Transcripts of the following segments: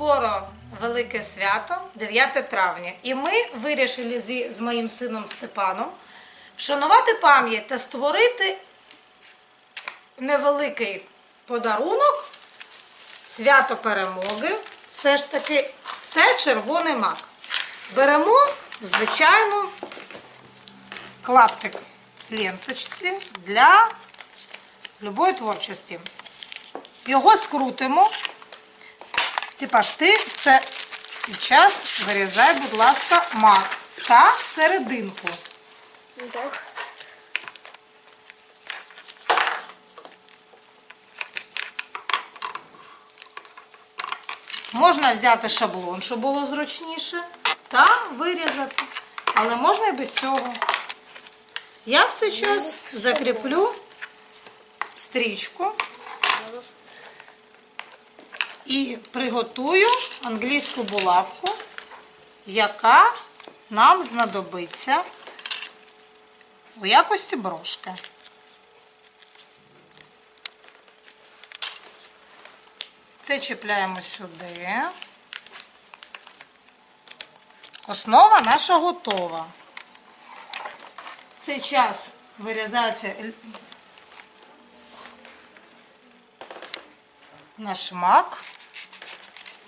Скоро велике свято, 9 травня. І ми вирішили зі, з моїм сином Степаном вшанувати пам'ять та створити невеликий подарунок свято перемоги. Все ж таки, це червоний мак. Беремо звичайну клаптик ленточці для любої творчості. Його скрутимо. Степаш, ти в це час вирізай, будь ласка, мак та серединку. Так. Можна взяти шаблон, щоб було зручніше, та вирізати. Але можна і без цього. Я в цей час закріплю стрічку. І приготую англійську булавку, яка нам знадобиться у якості брошки. Це чіпляємо сюди. Основа наша готова. В цей час вирізається наш мак.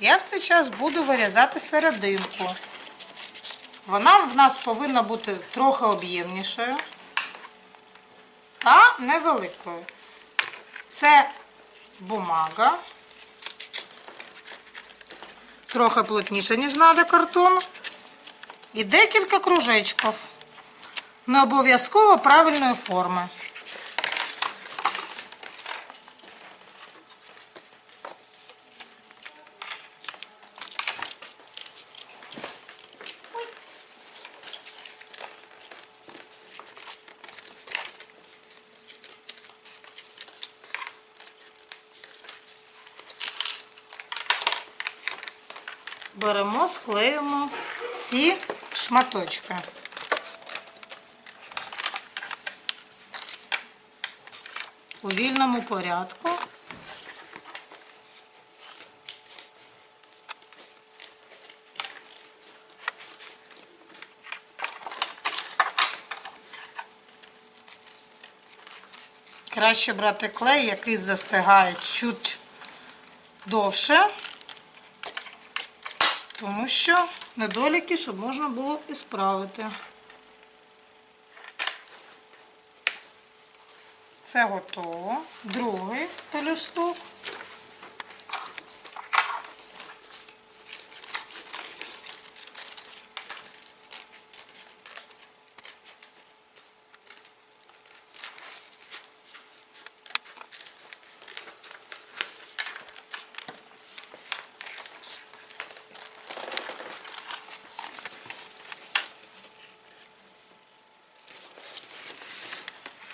Я в цей час буду вирізати серединку. Вона в нас повинна бути трохи об'ємнішою та невеликою. Це бумага. Трохи плотніше, ніж треба картон. І декілька кружечків. Не обов'язково правильної форми. Беремо, склеїмо ці шматочки. У вільному порядку. Краще брати клей, який застигає чуть довше, тому що недоліки, щоб можна було і справити. Це готово. Другий пелюсток.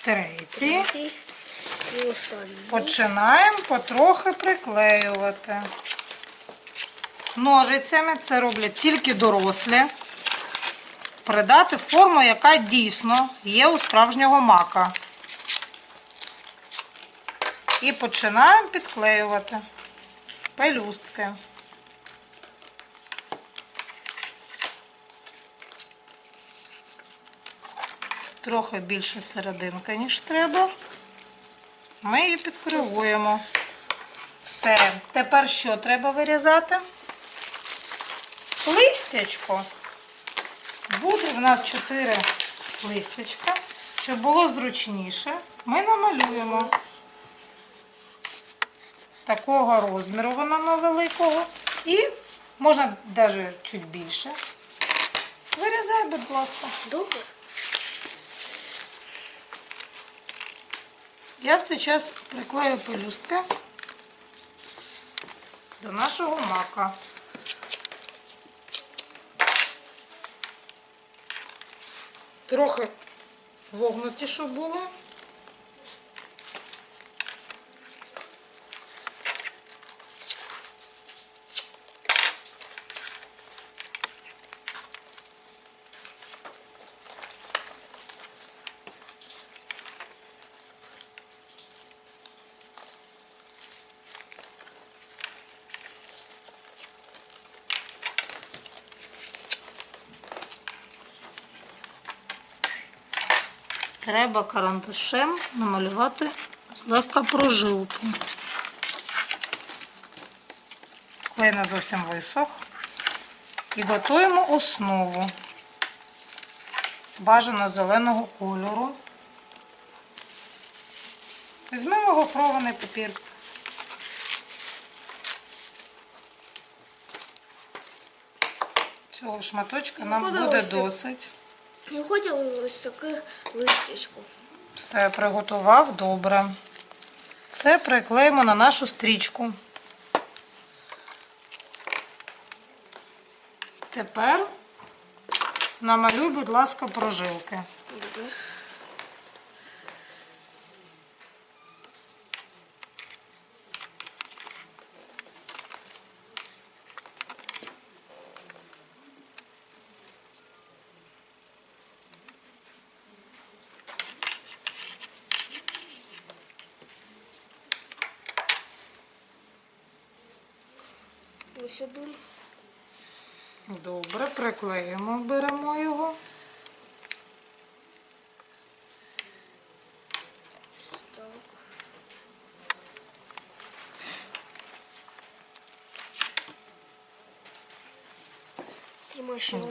Третій. Третій і останній. Починаємо потрохи приклеювати. Ножицями це роблять тільки дорослі. Придати форму, яка дійсно є у справжнього мака. І починаємо підклеювати пелюстки. Трохи більше серединка, ніж треба. Ми її підкривуємо. Все. Тепер що треба вирізати? Листячко. Буде в нас 4 листячка. Щоб було зручніше, ми намалюємо. Такого розміру воно невеликого. І можна навіть чуть більше. Вирізай, будь ласка. Добре. Я все час приклею пелюстки до нашого мака. Трохи вогнуті, щоб були. Треба карандашем намалювати злегка прожилки. Клей не зовсім висох. І готуємо основу бажано зеленого кольору. Візьмемо гофрований папір. Цього шматочка нам буде досить. Не хотіли ось таке листячко. Все приготував добре. Це приклеїмо на нашу стрічку. Тепер намалюй, будь ласка, прожилки. Добре. Ось один. Добре, приклеїмо, беремо його.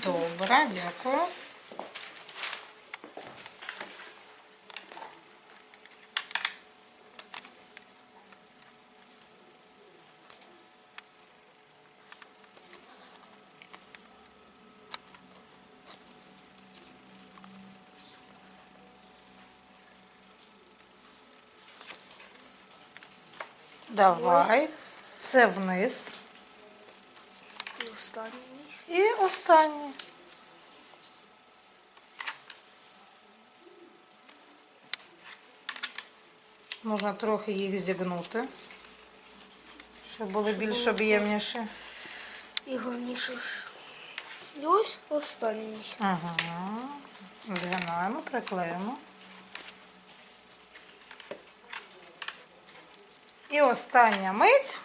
Добре, дякую. Давай. Це вниз. І останній. І останнє. Можна трохи їх зігнути, щоб були більш об'ємніші. І гарніше. І ось останній. Ага. Згинаємо, приклеїмо. І остання мить.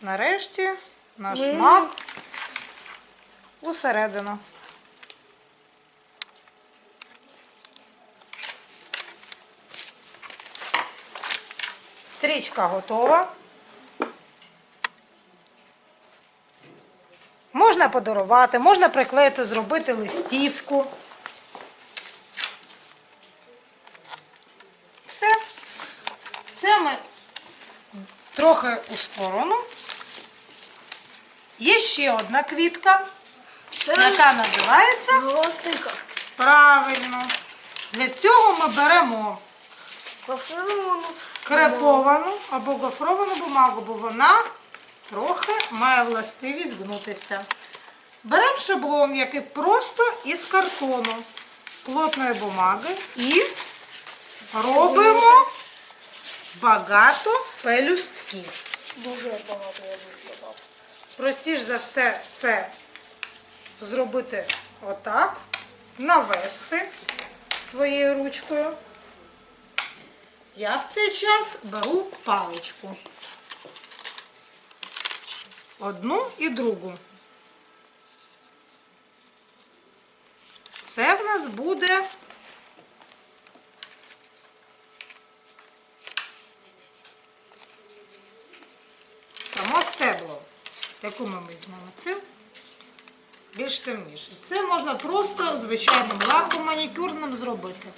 Нарешті наш Ми- мак усередину. Стрічка готова. Можна подарувати, можна приклеїти, зробити листівку. Все. Це ми трохи у сторону. Є ще одна квітка, яка називається Гвоздика. правильно. Для цього ми беремо Гофровану. креповану або гофровану бумагу, бо вона трохи має властивість гнутися. Беремо шаблон, який просто із картону, плотної бумаги і робимо багато пелюстків. Дуже багато я би сказав. Простіш за все це зробити отак, навести своєю ручкою. Я в цей час беру паличку. Одну і другу. Це в нас буде само стебло. Яку ми візьмемо? Цю? Більш темніше. Це можна просто звичайним лаком манікюрним зробити.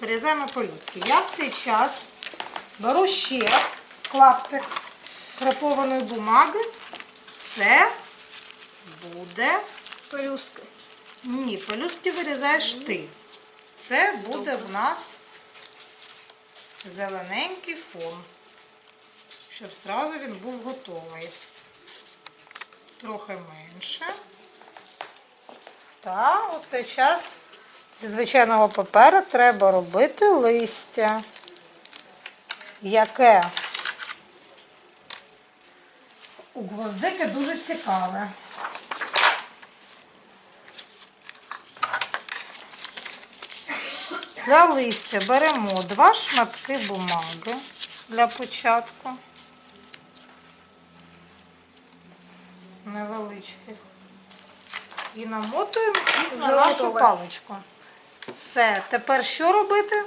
Вирізаємо полюстки. Я в цей час беру ще клаптик крапованої бумаги. Це буде. Пелюстки. Ні, пелюстки вирізаєш ти. Це буде в нас зелененький фон. Щоб зразу він був готовий. Трохи менше. Та у цей час зі звичайного паперу треба робити листя, яке у гвоздики дуже цікаве. Для листя беремо два шматки бумаги для початку. Невеличких. І намотуємо їх на нашу готове. паличку. Все, тепер що робити?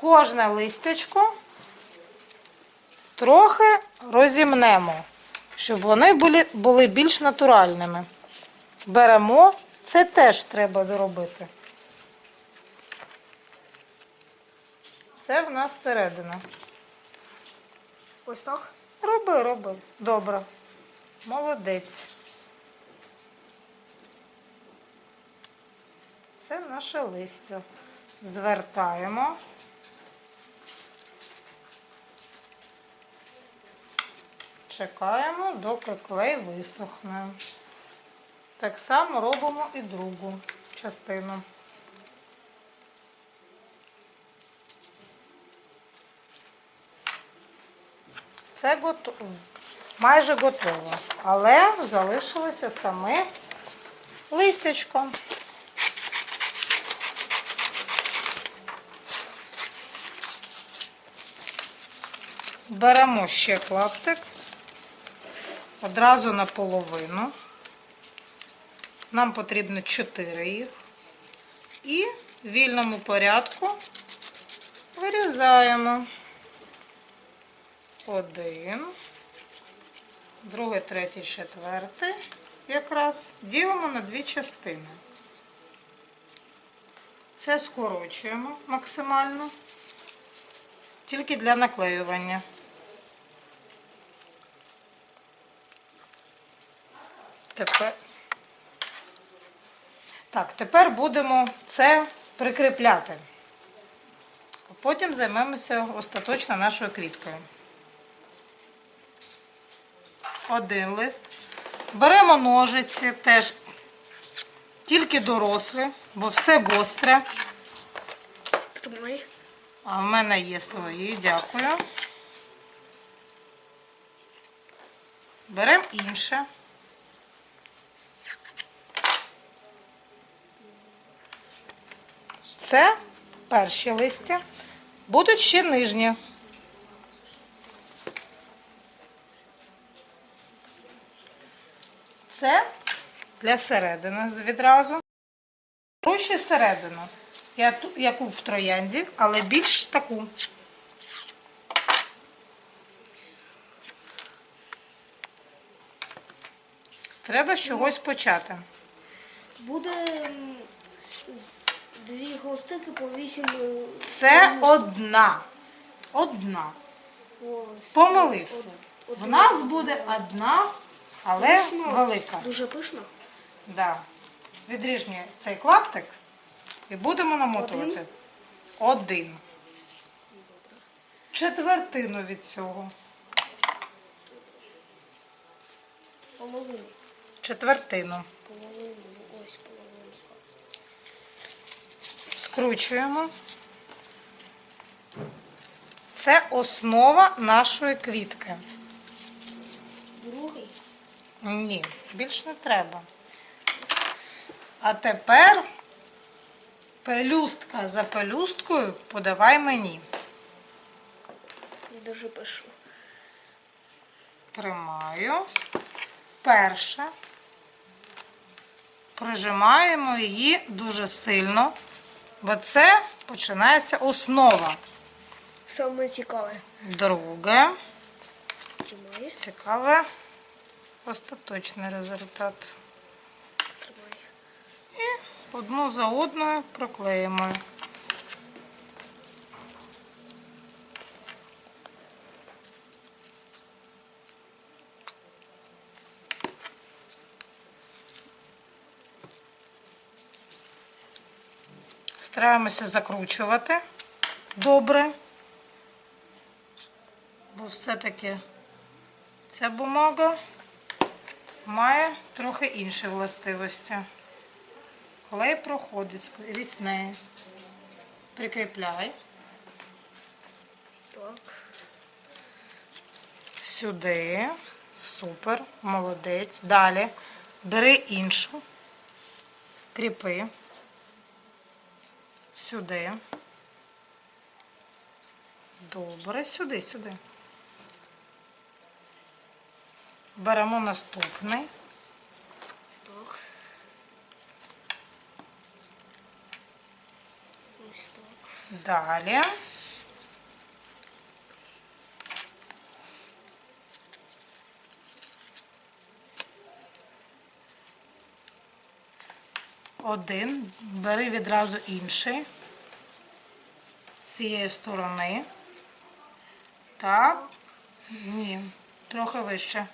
Кожне листячко трохи розімнемо, щоб вони були, були більш натуральними. Беремо, це теж треба доробити. Це в нас середина. Ось так. Роби, роби. Добре. Молодець. Це наше листя. Звертаємо. Чекаємо, доки клей висохне. Так само робимо і другу частину. Це готово. Майже готово. Але залишилося саме листячко. Беремо ще клаптик. Одразу наполовину. Нам потрібно 4 їх. І в вільному порядку вирізаємо. Один, другий, третій, четвертий. Якраз ділимо на дві частини. Це скорочуємо максимально. Тільки для наклеювання. Тепер. Так, тепер будемо це прикріпляти. Потім займемося остаточно нашою квіткою. Один лист. Беремо ножиці, теж тільки дорослі, бо все гостре. А в мене є свої, дякую. Беремо інше. Це перші листя. Будуть ще нижні. Це для середини відразу. Проще середину. Я яку в троянді, але більш таку. Треба з чогось почати. Буде дві голстики по вісім. е, Це одна. Одна. ось. Помилився. Од- В нас буде одна, але велика. Дуже пишно. Да. Відріж мені цей клаптик і будемо намотувати. Один. Четвертину від цього. Половину. Четвертину. Половину. Ось половинка. Скручуємо. Це основа нашої квітки. Другий. Ні, більш не треба. А тепер пелюстка за пелюсткою подавай мені. Я дуже пишу. Тримаю. Перше. Прижимаємо її дуже сильно, бо це починається основа. Саме цікаве. Друге. Тримай. Цікаве. Остаточний результат. Одну за одною проклеїмо. Стараємося закручувати добре, бо все-таки ця бумага має трохи інші властивості. Клей проходить скрізь неї. Прикріпляй Так. сюди. Супер, молодець. Далі бери іншу, кріпи сюди. Добре, сюди, сюди. Беремо наступний. Так. Далі. Один. Бери відразу інший. З цієї сторони. Так. Ні. Трохи вище.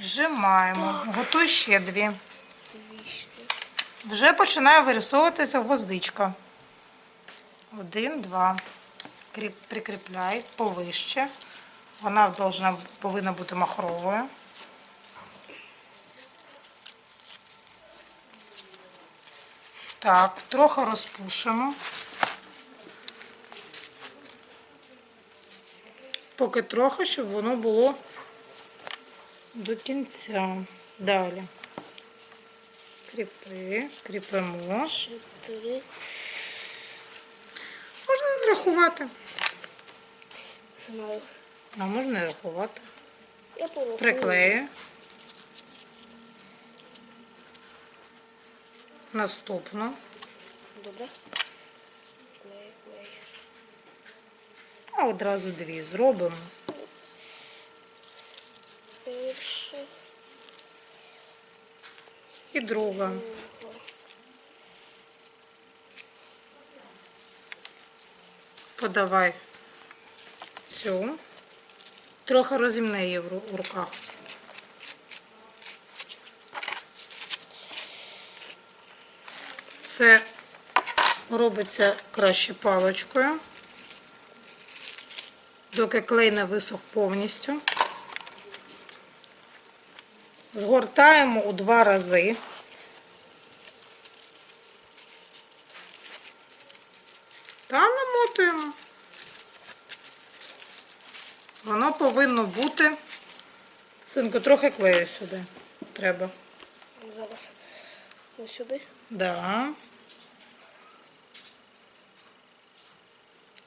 Зжимаємо. Готуй ще дві. Вже починає вирисовуватися гвоздичка. Один, два. Прикріпляй повище. Вона должна, повинна бути махровою. Так, трохи розпушимо. Поки трохи, щоб воно було до кінця. Далі. Кріпи, кріпимо. Чотири. Рахувати. Знаю. А можна рахувати. Я порахую. Приклею. Наступно. Добре. Клей, клей. А одразу дві зробимо. Перше. І друга. Подавай цю. Трохи розімни її в руках. Це робиться краще паличкою, доки клей не висох повністю. Згортаємо у два рази. Та намотуємо. Воно повинно бути. Синку, трохи клею сюди. Треба. Зараз. Ось сюди. Да.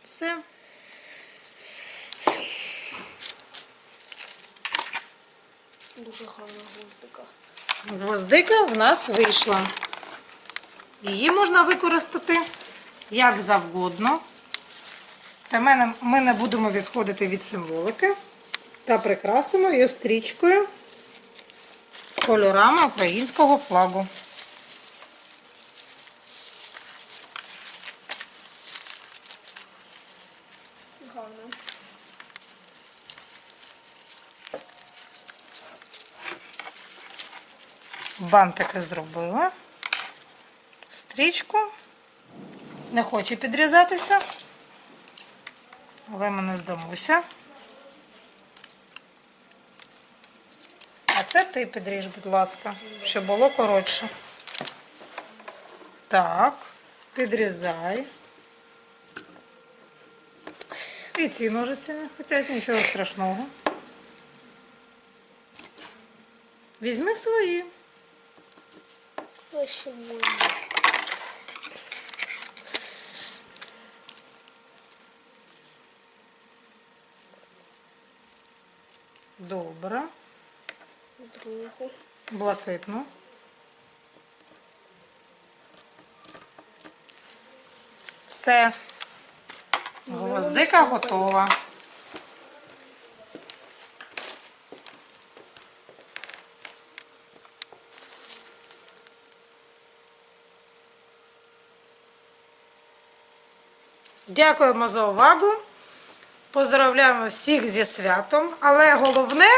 Все. Дуже гарна гвоздика. Гвоздика в нас вийшла. Її можна використати як завгодно. Та ми не будемо відходити від символики та прикрасимо її стрічкою з кольорами українського флагу. Бантики зробила. Стрічку. Не хоче підрізатися. Але ми не здамося. А це ти підріж, будь ласка, щоб було коротше. Так, підрізай. І ці ножиці не хочуть, нічого страшного. Візьми свої. Ось мої. Добре. Другу. Блакитну. Все. Гвоздика готова. Дякуємо за увагу. Поздравляємо всіх зі святом. Але головне,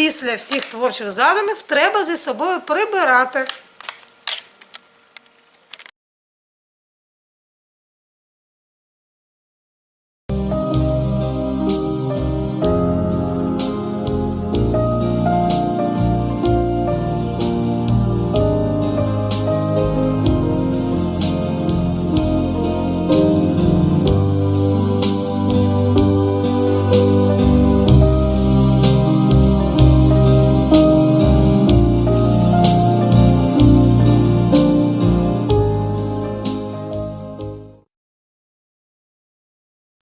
після всіх творчих задумів треба зі собою прибирати.